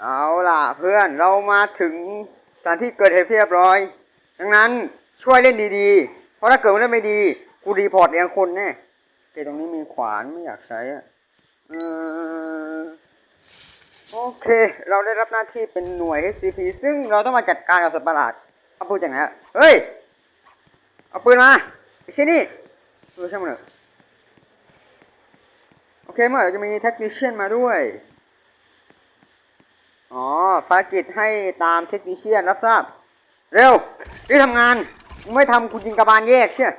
เอาล่ะเพื่อนเรามาถึงสถานที่เกิดเหตุเรียบร้อย ดังนั้นช่วยเล่นดีๆ เพราะถ้าเกิดมันเล่นไม่ดี กูรีพอร์ตเองคนแน่เคตรงนี้มีขวานไม่อยากใช้อะโอเค เราได้รับหน้าที่เป็นหน่วย SCP ซึ่งเราต้องมาจัดการกับสัตว์ประหลาดเอาปืนจากไหนะเฮ้ย เอาปืนมาไอ้เช่นนี่ดูช่างมันเถอะโอเคเมื่อไหร่จะมีเทคนิชเชียนมาด้วย อ๋อภารกิจให้ตามเทคนิเชียนรับทราบ เร็วรีบทำงาน ไม่ทำกูยิงกระบาลแยกเชี่ย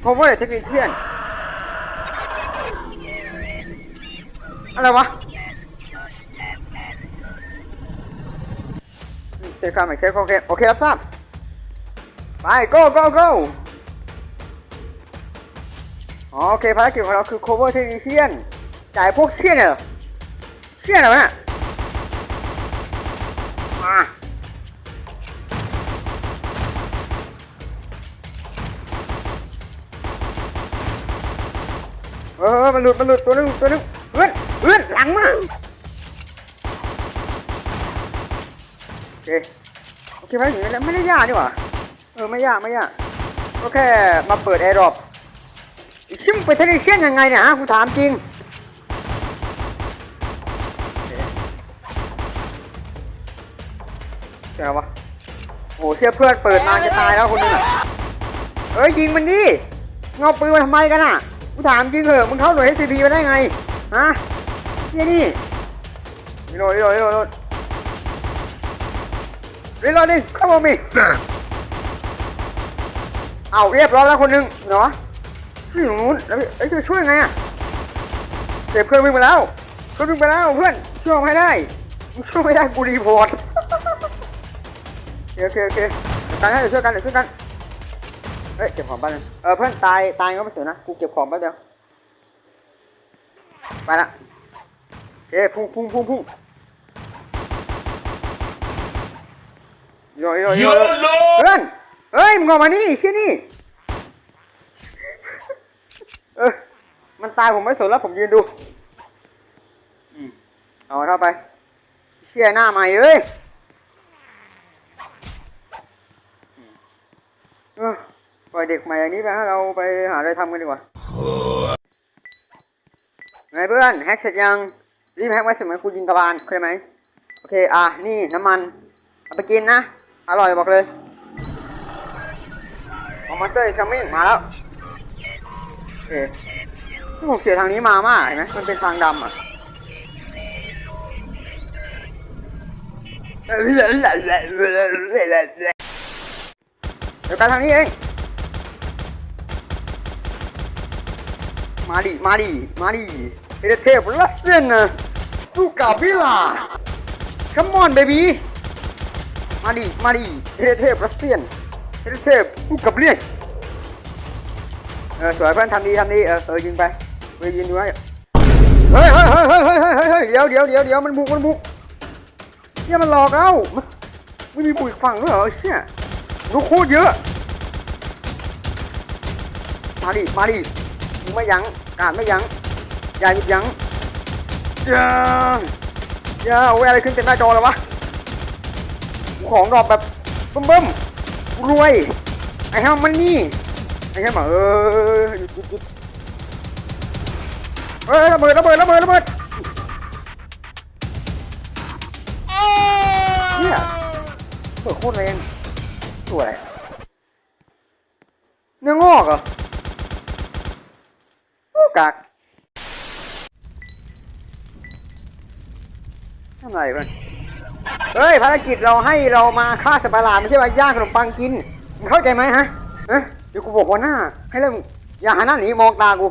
เพราะว่าเทคนิเชียน อะไรวะเช็คความหมายเช็คโอเคโอเครับทราบ ไป go go go อ๋อโอเคภารกิจของเราคือ cover technician จ่ายพวกเชี่ยเนี่ย เชี่ยอะไรวะเนี่ยมาเออมันหลุดมันหลุดตัวนึงตัวนึงเพื่อนเพื่อนหลังมาโอเคโอเคไปถึงแล้วไม่ได้ยากดีกว่าเออไม่ยากไม่ยากก็แค่มาเปิดแอร์ดรอปชิมงไปเทเลเชียนยังไงเนี่ยฮะกูถามจริง เจอวะโอ้เชื่อเพื่อนเปิดมาจะตายแล้วคนนึงอะเอ้ยยิงมันดิเงาปืนมาทำไมกันอะกูถามจริงเหอะมึงเข้าหน่วย SCP มาได้ไงฮะเฮียนี่รีโหลดรีโหลดรีโหลดรีโหลดดิเข้ามามีเอาเรียบร้อยแล้วคนหนึงเหรอช่วยอยู่นู้นแล้วพี่เอ้จะช่วยไงอะเจ็บเพื่อนวิ่งไปแล้วเพื่อนวิ่งไปแล้วเพื่อนช่วยไม่ได้ช่วยไม่ได้กูรีพอร์ต โอเคโอเคโอเคเดี๋ยวกันให้เดี๋ยวช่วยกันเดี๋ยวช่วยกันเฮ้ยเก็บของแป๊บนึงเออเพื่อนตายตายก็ไม่เสียนะกูเก็บของแป๊บเดียวไปละโอเคพุ่งพุ่งพุ่งพุ่งโยโยโย YOLO เพื่อนเฮ้ยมึงออกมานี่เชี่ยนี่เออมันตายผมไม่สนแล้วผมยืนดูอืมเอาเข้าไปเชี่ยหน้าใหม่เอ้ย เออปล่อย เด็กใหม่อย่างนี้ไปให้เราไปหาอะไรทำกันดีกว่าไงเพื่อนแฮกเสร็จยังรีบแฮกไว้เสร็จไหมกูยิงกระบาลเข้าไหมโอเคอะนี่น้ำมันเอาไปกินนะ อร่อยบอกเลยออมอนเตอร์ชัมมิ่งมาแล้วโอเคที่ผมเสียทางนี้มามากเห็นไหมมันเป็นทางดำอะเดี๋ยวไปทางนี้เอง มาดิ มาดิ มาดิเอเดเทพรัสเซียนนะสู้กับพี่ล่ะ come on baby มาดิ มาดิเอเดเทพรัสเซียนเอเดเทพสู้กับเลียสเออสวยเพื่อนทำดีทำดีเออเออยิงไปไปยิงดูไว้เฮ้ยเฮ้ยเฮ้ยเฮ้ยเฮ้ยเฮ้ยเฮ้ยเดี๋ยวเดี๋ยวเดี๋ยวเดี๋ยวมันบุกมันบุกเนี่ยมันหลอกเราไม่มีบุกอีกฝั่งด้วยเหรอเชี่ยลูกโคตรเยอะ มาดิ มาดิ ไม่ยั้งกาดไม่ยั้งย่าหยุดยั้งย่าอย่าเอาอะไรขึ้นเต็มหน้าจอเลยวะของดอกแบบเบิ่มๆรวยไอ้แฮมมันนี่ไอ้แฮมเออหยุดหยุดหยุดเฮ้ยระเบิดระเบิดระเบิดระเบิดเนี่ยเปิดโคตรแรงตัวอะไรเนื้องอกเหรอ กากทำไรเพื่อนเฮ้ยภารกิจเราให้เรามาฆ่าสัตว์ประหลาดไม่ใช่มาย่างขนมปังกินมึงเข้าใจไหมฮะเอ๊ะเดี๋ยวกูบอกหัวหน้า ให้เริ่มอย่าหันหน้าหนีมองตากู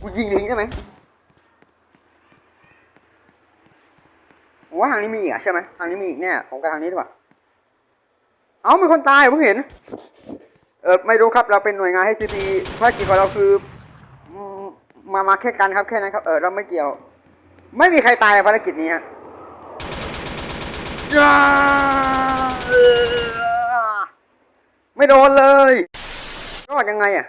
กูยิงทิ้งได้ไหมว่าทางนี้มีอีกอะใช่ไหมทางนี้มีอีกแน่ผมไปทางนี้ดีกว่าเอามีคนตายเหรอเพิ่งเห็น เออไม่รู้ครับเราเป็นหน่วยงานให้ซีพีภารกิจของเราคือ มมามาแค่กันครับแค่นั้นครับเออเราไม่เกี่ยว ไม่มีใครตายในภารกิจนี้ฮะจ้าเออไม่โดนเลยรอดยังไงอะ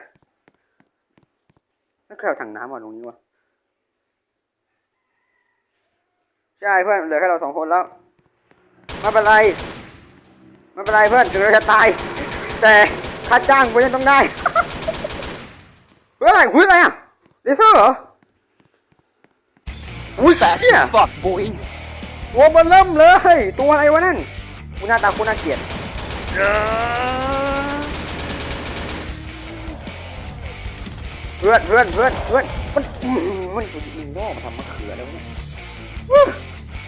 ไม่เคยเอาถังน้ำมาตรงนี้วะช่เพื่อนเหลือแค่เราสองคนแล้วไม่เป็นไรไม่เป็นไรเพื่อนถึงเราจะตาย แต่ค่าจ้างกูยังต้องได้เฮ้ยอะไรหุ้ยอะไรอะเลเซอร์เหรอ อุ้ย Fast เนี่ย as fuck, boy. ตัวมันเริ่มเลย ตัวอะไรวะนั่นกูหน้าตากูน่าเกลียดเพื่อนเพื่อนเพื่อนเพื่อนมันอื้อหือมันตัวยิงล่อมาทำมะเขือแล้วเนี่ยอู้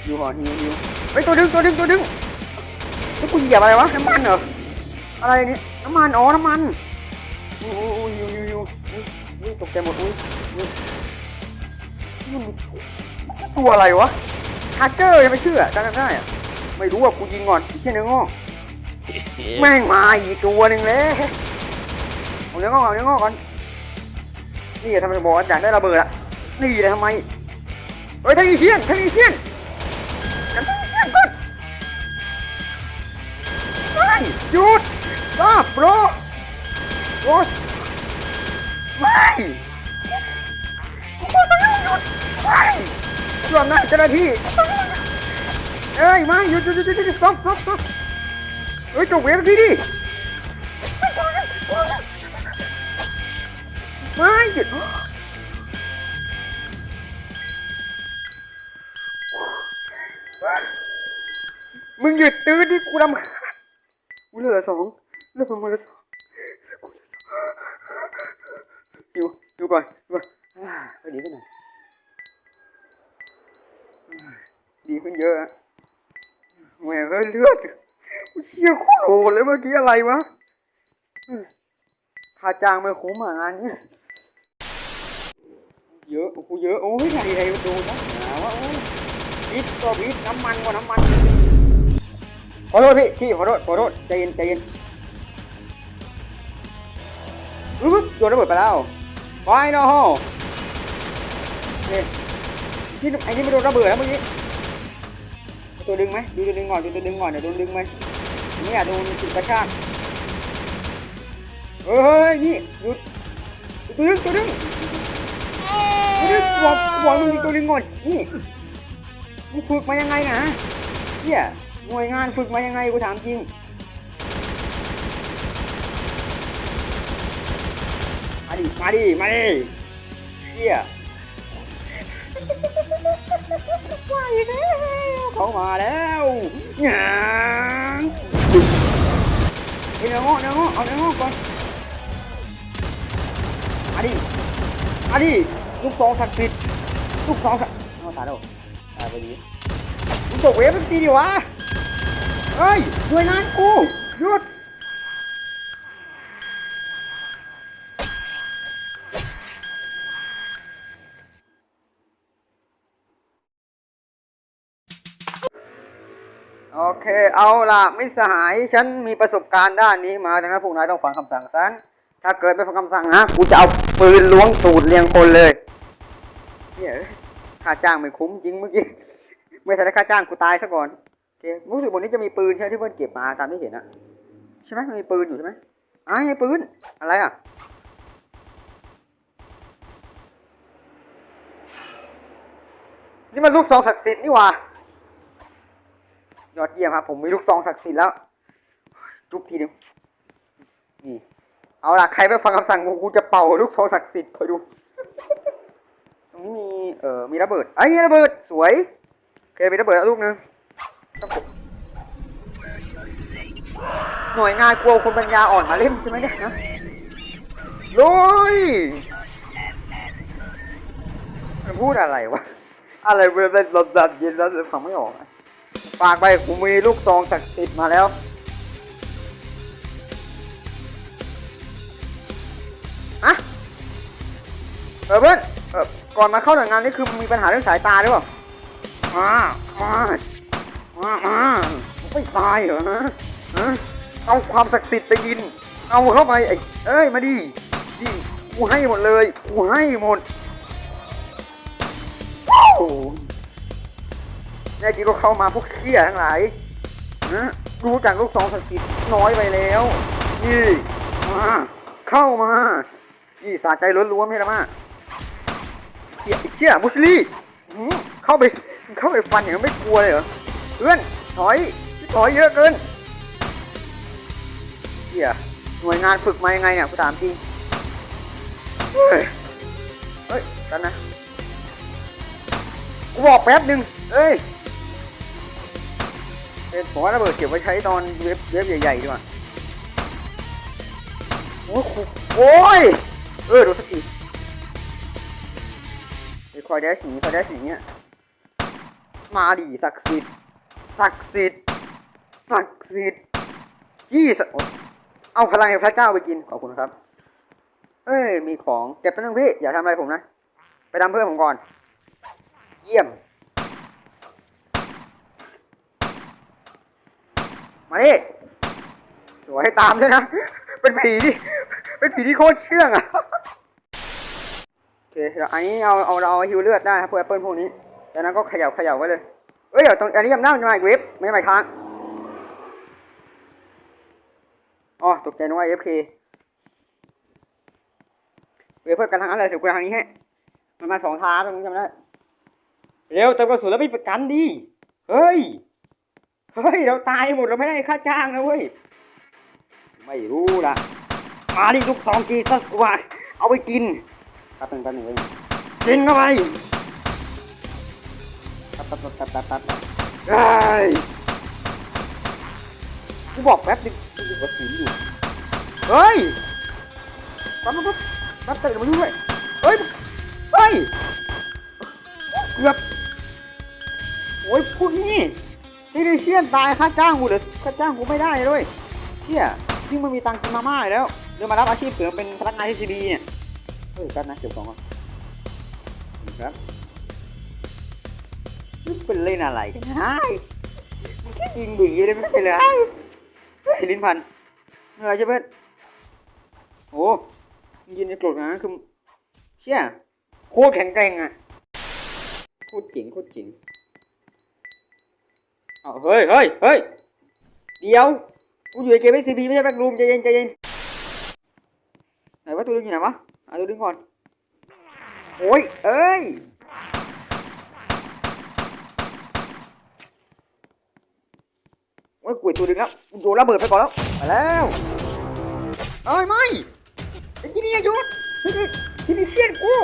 อยู่หอหิวหิวเฮ้ยตัวดึงตัวดึงตัวดึงแล้วกูเหยียบอะไรวะน้ำมันเหรออะไรเนี่ยน้ำมันอ๋อน้ำมันอู้อู้อู้หิวหิวหิวอุ้ยอุ้ย ตกใจหมดอุ้ยอุ้ยนี่มันตัวอะไรวะฮาร์เจอร์ยังไม่เชื่อจำได้อะไม่รู้ว่ากูยิงก่อนที่เชี่ยเนื้องอกแม่งมาอีกตัวหนึ่งเลยเอาเนื้องอกเอาเนื้องอกก่อนนี่ทำไมบอกว่าอยากได้ระเบิดอะนี่เลยทำไมเฮ้ยทั้งอีเชี่ยนทั้งอีเชี่ยน ไม่กูบอกแล้วหยุดไม่รวมนะเจ้าหน้าที่ เอ้ยมาหยุดหยุดหยุดหยุดหยุด stop stop stop เฮ้ยจบเวฟทีดิไม่หยุดมึงหยุดตื้อดิกูรำคาญกูเหลือสองเหลือประมาณสอง ดูก่อนอยู่ก่อนอ่าเฮ้ยดีขึ้นหน่อยดีขึ้นเยอะอะแหมเอ้ยเลือดเชี่ยโคตรโหดเลยเมื่อกี้อะไรวะค่าจ้างไม่คุ้มอะงานนี้เยอะกูเยอะ โอ้ยใครใครมาดูนะหนาว่าโอ้ยวิทย์ก็วิทย์น้ำมันก็น้ำมันขอโทษพี่พี่ขอโทษขอโทษใจเย็นใจเย็นอึ๊บโดนระเบิดไปแล้ว ไปเนาะนี่ที่ไอ้นี่ไม่โดนระเบิดแล้วเมื่อกี้ตัวดึงไหมดูตัวดึงก่อนดูตัวดึงก่อนเดี๋ยวโดนดึงไหมนี่อะโดนจุดกระชากเฮ้ยนี่หยุดตัวดึงตัวดึงตัวดึงบอกบอกมึงมีตัวดึงก่อนนี่มึงฝึกมายังไงนะเนี่ยหน่วยงานฝึกมายังไงกูถามจริงมา ดิ มาดิ มาดิเชี่ยมาอีกแล้วเขามาแล้วหยางเฮ้ยเนื้องอกเนื้องอกเอาเนื้องอกก่อน มาดิ มาดิ ลูกซองศักดิ์สิทธิ์ลูกซองศักดิ์เอาตายแล้วตายไปดีมึงตกเวฟสักทีดิวะเฮ้ยหน่วยงานกูหยุดโอ เคเอาล่ะมิสหายฉันมีประสบการณ์ด้านนี้มาดังนั้นพวกนายต้องฟังคำสั่งฉันถ้าเกิดไม่ฟังคำสั่งนะกูจะเอาปืนล้วงสูตรเรียงคนเลยเนี่ยค่าจ้างไม่คุ้มจริงเมื่อกี้ไม่ทันได้ค่าจ้างกูตายซะก่อนโอเครู้สึกบนนี้จะมีปืนใช่ไหมที่เพื่อนเก็บมาตามที่เห็นอะใช่ไหมมีปืนอยู่ใช่ไหมอ้าวไอ้ปืนอะไรอะนี่มันลูกซองศักดิ์สิทธิ์นี่หว่า ยอดเยี่ยมครับ ผมมีลูกซองศักดิ์สิทธิ์แล้ว จุ๊บทีหนึงนี่เอาล่ะ ใครไม่ฟังคำสั่งกูกูจะเป่าลูกซองศักดิ์สิทธิ์คอยดู ตรงนี้มี เอ่อ มีระเบิดไอ้ยมีระเบิด สวยเคมีระเบิดลูกหนึงต้องหน่วยงานกลัวคนปัญญาอ่อนมาเล่นใช่ไหมเนี่ยนะลุยมันพูดอะไรวะ อะไรเวลาเราดัดเย็นแล้วฟังไม่ออกอะ ฝากไปกูมีลูกซองศักดิ์สิทธิ์มาแล้วฮะเออเพื่อนเออก่อนมาเข้าหน่วยงานนี่คือมีปัญหาเรื่องสายตาหรือเปล่ามามามามาไม่ตายเหรอฮะเอาความศักดิ์สิทธิ์ไปกิน เอาเข้าไปไอ้เอ้ย มาดิดิกูให้หมดเลย กูให้หมดว้ แน่จริงก็เข้ามาพวกเขี้ยทั้งหลายรู้จักลูกสองศักดิ์สิทน้อยไปแล้ว นี่มาเข้ามานี่สาใจล้วนๆไม่ละมาเขี้ยอ้เขี้ยมุสลีเข้าไปเข้าไปฟันอย่างไม่กลัวเลยเหรอเพื่อนถอยถอยเยอะเกินเฮียหน่วยงานฝึกมายังไงเนี่ยกูถามจริงเฮ้ยเฮ้ยกันนะกูบอกแป๊บหนึ่งเอ้ย ผมว่าระเบิดเก็บไว้ใช้ตอนเว็บเว็บใหญ่ๆดีกว่าโอ้ยครูโอ้ย เออดูสักทีไอ้คอยได้สีคอยได้สีเนี่ยมาดิศักดิ์สิทธิ์ศักดิ์สิทธิ์ศักดิ์สิทธิ์จี้สเอาพลังแห่งพระเจ้าไปกินขอบคุณครับ เอ้ยมีของเก็บไปนึงพี่อย่าทำอะไรผมนะ ไปทำเพื่อนผมก่อน เยี่ยม มาดิสวยตามด้วยนะ เป็นผีที่เป็นผีที่โคตรเชื่องอะ โอเคเดี๋ยวอันนี้เอาเอาเราเอาฮิวเลือดได้ครับพวกแอปเปิลพวกนี้จากนั้นก็เขย่าเขย่าไว้เลย เอ้ยเดี๋ยวตรงอันนี้ยำหน้ามันจะมาอีกเว็บไม่ใช่ไหมค้างอ๋อตกใจนึกว่าเอฟเคเว็บเพื่อกันทางนั้นเลยถือกูทางนี้ให้มันมาสองทางตรงนี้จำได้เร็วเติมกระสุนแล้วไปประกันดิเฮ้ย เฮ้ย เราตายหมดเราไม่ได้ค่าจ้างนะเว้ย ไม่รู้ละมาดิลูกสองกีซัสกว่าเอาไปกินแป๊บหนึงแป๊บหนึงเว้ยกินเข้าไปแป๊บแป๊บแป๊บแป๊บแป๊บแป๊บเฮ้กูบอกแป๊บนึงกูอยู่กับสีอยู่เฮ้ยแป๊บแป๊บแป๊บแป๊บตื่นมาด้วยเฮ้ยเฮ้ยเกือบโอ้ยพวกนี้ ที่ด้เชี่ยนตายค่าจ้างกูเหรือค่าจ้างกูไม่ได้เลยเชี่ยยิ่งมันมีตังค์กินมาม่าแล้วเดี๋ยวมารับอาชีพเสริมเป็นพนักงานที่ดีเนี่ยเฮ้ยกันนะเก็บของก่อนครับนี่เป็นเล่นอะไรกันฮะมันแค่ยิงบีเลยไม่ใช่เหรอเฮ้ยลิ้นพันอะไรใช่เพื่อนโอ้มึงยืนในกรดนั้นคือเชี่ยโคตรแข็งแกร่งอะโคตรเจ๋งโคตรเจ๋ง เอาเฮ้ยเฮ้ยเฮ้ยเดี๋ยว กูอยู่ในเกมเอซีบีไม่ใช่แบ็กรูมใจเย็นใจเย็นไหนวะตัวดึงอยู่ไหนวะเอาตัวดึงก่อน โอ้ย เอ้ย โอ้ยกุยตัวดึงแล้วกูโดนระเบิดไปก่อนแล้ว ไปแล้วเอ้ยไม่ไอ้ที่นี่หยุดที่นี่ที่นี่เสียนกู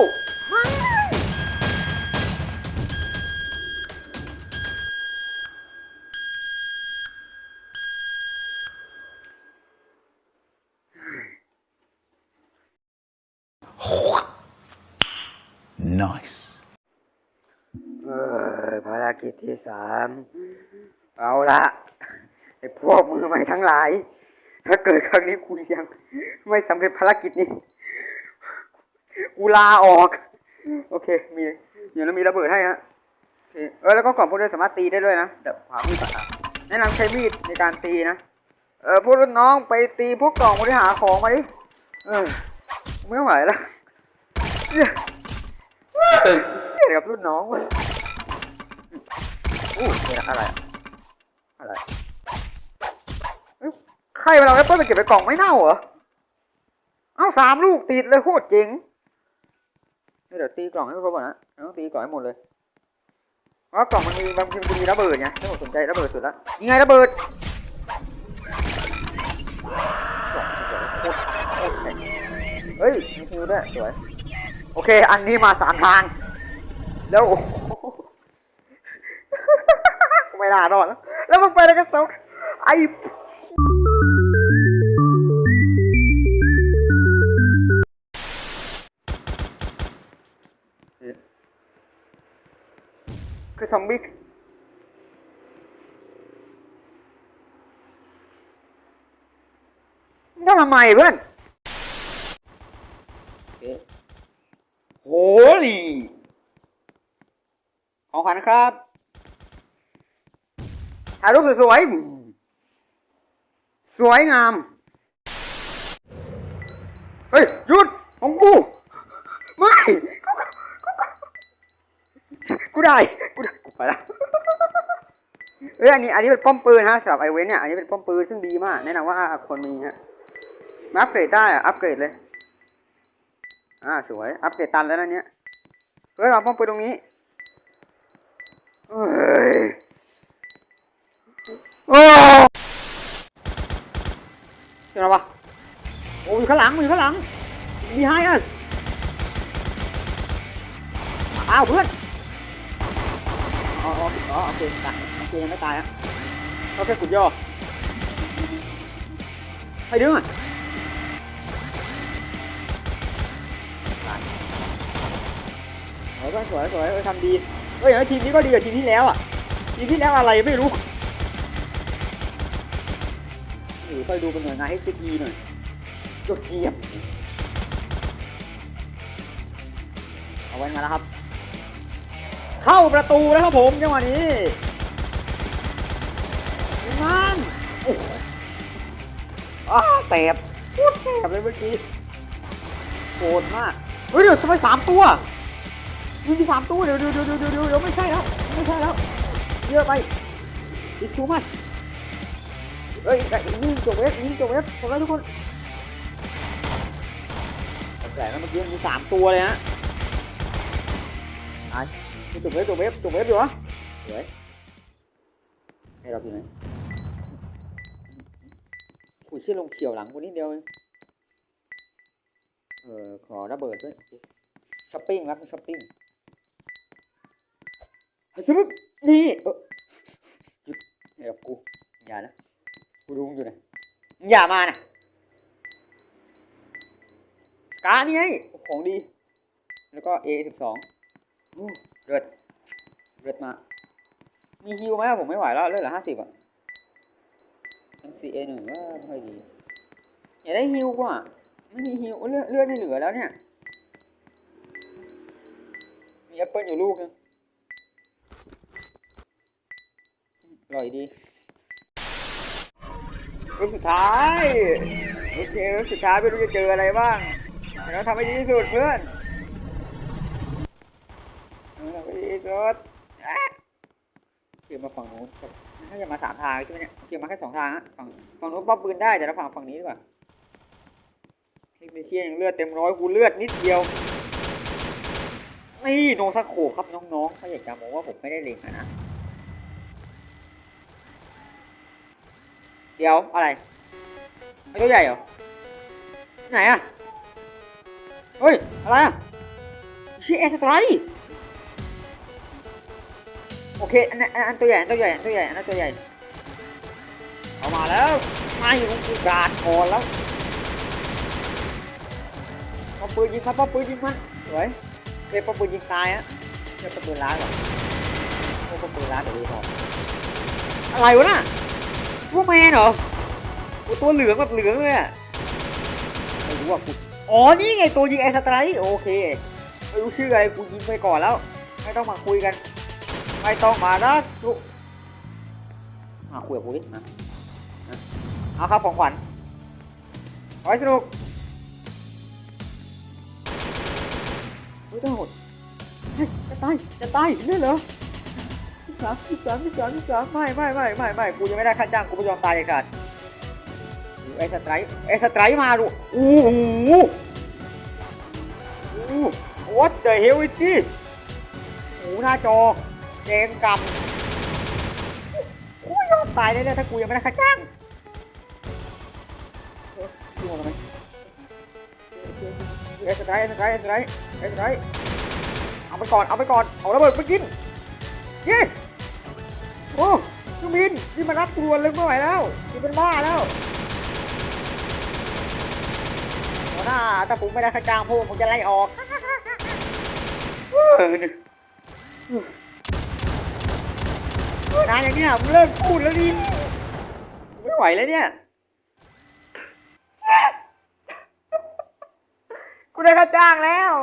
Nice. ภารกิจที่สามเอาละไอ้พวกมือใหม่ทั้งหลาย ถ้าเกิดครั้งนี้กูยังไม่สำเร็จภารกิจนี้กูลาออก โอเค มีเดี๋ยวเรามีระเบิดให้ฮะโอเคเออแล้วก็กล่องพวกนี้สามารถตีได้ด้วยนะเดี๋ยวหามีดก่อนนะแนะนำใช้มีดในการตีนะเออพวกรุ่นน้องไปตีพวกกล่องพวกนี้หาของมาดิเออไม่ไหวแล้ว เนี่ยเดี๋ยวกับรุ่นน้องเว้ยอู้นี่นะอะไรอะอะไรเอ้ยใครมาเอาแอปเปิ้ลไปเก็บในกล่องไม่เน่าเหรอ เอ้าสามลูกติดเลยโคตรเจ๋งนี่เดี๋ยวตีกล่องให้ครบก่อนนะต้องตีกล่องให้หมดเลยเพราะกล่องมันมีบางทีมันจะมีระเบิดไงถ้าผมสนใจระเบิดสุดละยังไงระเบิดกล่องสวยโคตรโคตรแข็งเฮ้ยมีคิวด้วยสวย โอเค อันนี้มาสามทาง แล้วไม่น่ารอดแล้วแล้วมึงไปแล้วกันสองไอคือซอมบี้ทำทำไมเพื่อน โหลีของขวัญครับถ่ายรูปสวยๆสวยงาม เฮ้ยหยุดของกู ไม่ กูได้ กูได้ กูไปแล้วเฮ้ยอันนี้อันนี้เป็นป้อมปืนฮะสำหรับไอเวนเนี่ย อันนี้เป็นป้อมปืนซึ่งดีมาก แนะนำว่าคนมีฮะมาอัปเกรดได้อะอัปเกรดเลย อ่าสวย อัปเดตตันแล้วนะเนี้ย เฮ้ยเอาป้อมปืนตรงนี้เเอ้ยโอ้เจออะไรวะโอ้ยอยู่ข้างหลังอยู่ข้างหลังมีไฮอะอ้าวเพื่อนอ๋ออ๋อโอเคตายโอเคยังไม่ตายอะเขาแค่กุดย่อไปดึงอะ วยเพื่อนสวยสวยเออทำดีเฮ้ยเฮ้ยทีมนี้ก็ดีกว่าทีมที่แล้วอะทีมที่แล้วอะไรไม่รู้หรือคอยดูเป็นหน่วยงานให้ซีหน่อยยกเกียบเอาไว้มาแล้วครับ เข้าประตูแล้วครับผมจังหวะนี้มันโอ้โหอ้าแสบแสบเลยเมื่อกี้โกรธมากเฮ้ยเดี๋ยวทำไมสามตัว ยิงที่สามตัวเดี๋ยวเดี๋ยวเดี๋ยวเดี๋ยวเดี๋ยวเดี๋ยวไม่ใช่แล้วไม่ใช่แล้วเยอะไปอีกชูมันเฮ้ยยิงจบเวฟยิงจบเวฟหมดแล้วทุกคนแต่แล้วเมื่อกี้มีสามตัวเลยฮะตายมีจบเวฟจบเวฟจบเวฟอยู่เหรอสวยให้เราอยู่ไหนขุยเชื่อลงเขียวหลังคนนี้เดียวเองเออขอระเบิดด้วยช้อปปิ้งครับช้อปปิ้ง สมมตินี่เออหยุดอย่ากับกูอย่านะกูดูอยู่นะอย่ามานะกานี่ไงของดี แล้วก็ A สิบสองเลือดเลือดมา มีฮิวไหมผมไม่ไหวแล้วเลือดเหลือห้าสิบอะ MCA หนึ่งก็ไม่ค่อยดีอย่าได้ฮิวกว่า ไม่มีฮิวเลือดเลือดไม่เหลือแล้วเนี่ย มีแอปเปิลอยู่ลูกนึง ร่อยดีรูปสุดท้ายโอเครูปสุดท้ายไม่รู้จะเจออะไรบ้างแต่เราทำให้ดีที่สุดเพื่อนทำให้ดีที่สุดเกี่ยวมาฝั่งนู้นถ้าจะมาสามทางใช่ไหมเนี่ยเกี่ยวมาแค่สองทางอะฝั่งฝั่งนู้นป๊อปปืนได้แต่เราฝั่งฝั่งนี้ดีกว่าเทคนิคเชียยังเลือดเต็มร้อยกูเลือดนิดเดียวนี่โนซาโคครับน้องๆถ้าอยากจะบอกว่าผมไม่ได้เล็งนะ ดี๋ยวอะไรไอ้ตัวใหญ่เหรอไหนอะเฮ้ย อะไรอะชื่อเอสไตรโอเคอันนั้นอันตัวใหญ่อันตัวใหญ่อันตัวใหญ่อันนั้นตัวใหญ่เอามาแล้วมาอยู่ตรงกูกาดคอแล้วป้อมปืนยิงครับป้อมปืนยิงมันสวยเฮ้ยป้อมปืนยิงตายอะเฮ้ยป้อมปืนล้างเหรอเฮ้ยป้อมปืนล้างเดี๋ยวดูก่อนอะไรวะน่ะ พวกแมนเหรอตัวเหลืองแบบเหลืองเลยอะไม่รู้ว่ากูอ๋อนี่ไงตัวยิงไอสไตร์โอเคไม่รู้ชื่ออะไรกูยิงไปก่อนแล้ว ไม่ต้องมาคุยกันไม่ต้องมานะลูกมาคุยกับกูดินะเอาครับของขวัญขอให้สนุกเฮ้ยต้องหดจะตายจะตายเลือดเหรอ สามที่สามที่สามที่สามไม่ไม่ไม่ไม่ไม่กูยังไม่ได้ค่าจ้างกูไม่ยอมตายเลยกันไอ้สไตร์ไอ้สไตร์มาดูโอ้โหโอ้โห what the hell is this โอ้โหน้าจอแดงกำกูยอมตายแน่ๆถ้ากูยังไม่ได้ค่าจ้างดูมาทำไมไอ้สไตร์ไอ้สไตร์ไอ้สไตร์ไอ้สไตร์เอาไปก่อนเอาไปก่อนเอาระเบิดไปกินเย้ โอ้เครื่องบินนี่มันรับตรวนเลยไม่ไหวแล้วนี่เป็นบ้าแล้วหัวหน้าถ้าผมไม่ได้ค่าจ้างพวกผมจะไล่ออกนานอย่างเนี้ยผมเลิกพูดแล้วดิไม่ไหวแล้วเนี่ยกูได้ค่าจ้างแล้ว